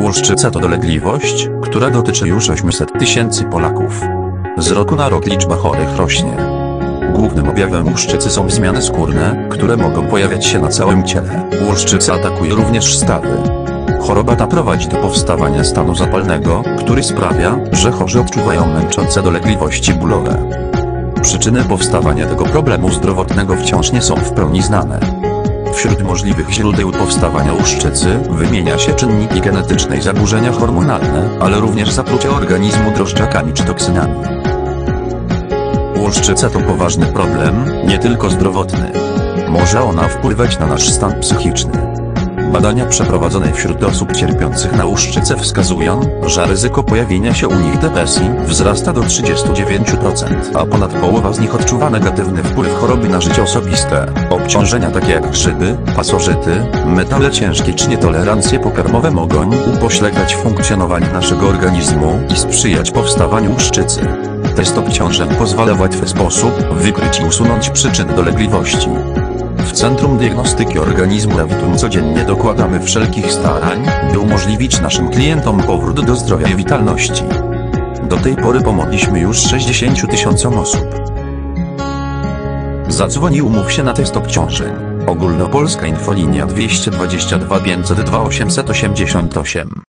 Łuszczyca to dolegliwość, która dotyczy już 800 tysięcy Polaków. Z roku na rok liczba chorych rośnie. Głównym objawem łuszczycy są zmiany skórne, które mogą pojawiać się na całym ciele. Łuszczyca atakuje również stawy. Choroba ta prowadzi do powstawania stanu zapalnego, który sprawia, że chorzy odczuwają męczące dolegliwości bólowe. Przyczyny powstawania tego problemu zdrowotnego wciąż nie są w pełni znane. Wśród możliwych źródeł powstawania łuszczycy wymienia się czynniki genetyczne i zaburzenia hormonalne, ale również zaprucia organizmu drożdżakami czy toksynami. Łuszczyca to poważny problem, nie tylko zdrowotny. Może ona wpływać na nasz stan psychiczny. Badania przeprowadzone wśród osób cierpiących na łuszczycę wskazują, że ryzyko pojawienia się u nich depresji wzrasta do 39%, a ponad połowa z nich odczuwa negatywny wpływ choroby na życie osobiste. Obciążenia takie jak grzyby, pasożyty, metale ciężkie czy nietolerancje pokarmowe mogą upośledzać funkcjonowanie naszego organizmu i sprzyjać powstawaniu łuszczycy. Test obciążeń pozwala w łatwy sposób wykryć i usunąć przyczyny dolegliwości. W Centrum Diagnostyki Organizmu Ravitum codziennie dokładamy wszelkich starań, by umożliwić naszym klientom powrót do zdrowia i witalności. Do tej pory pomogliśmy już 60 tysiącom osób. Zadzwoń i umów się na test obciążeń. Ogólnopolska infolinia 222 502 888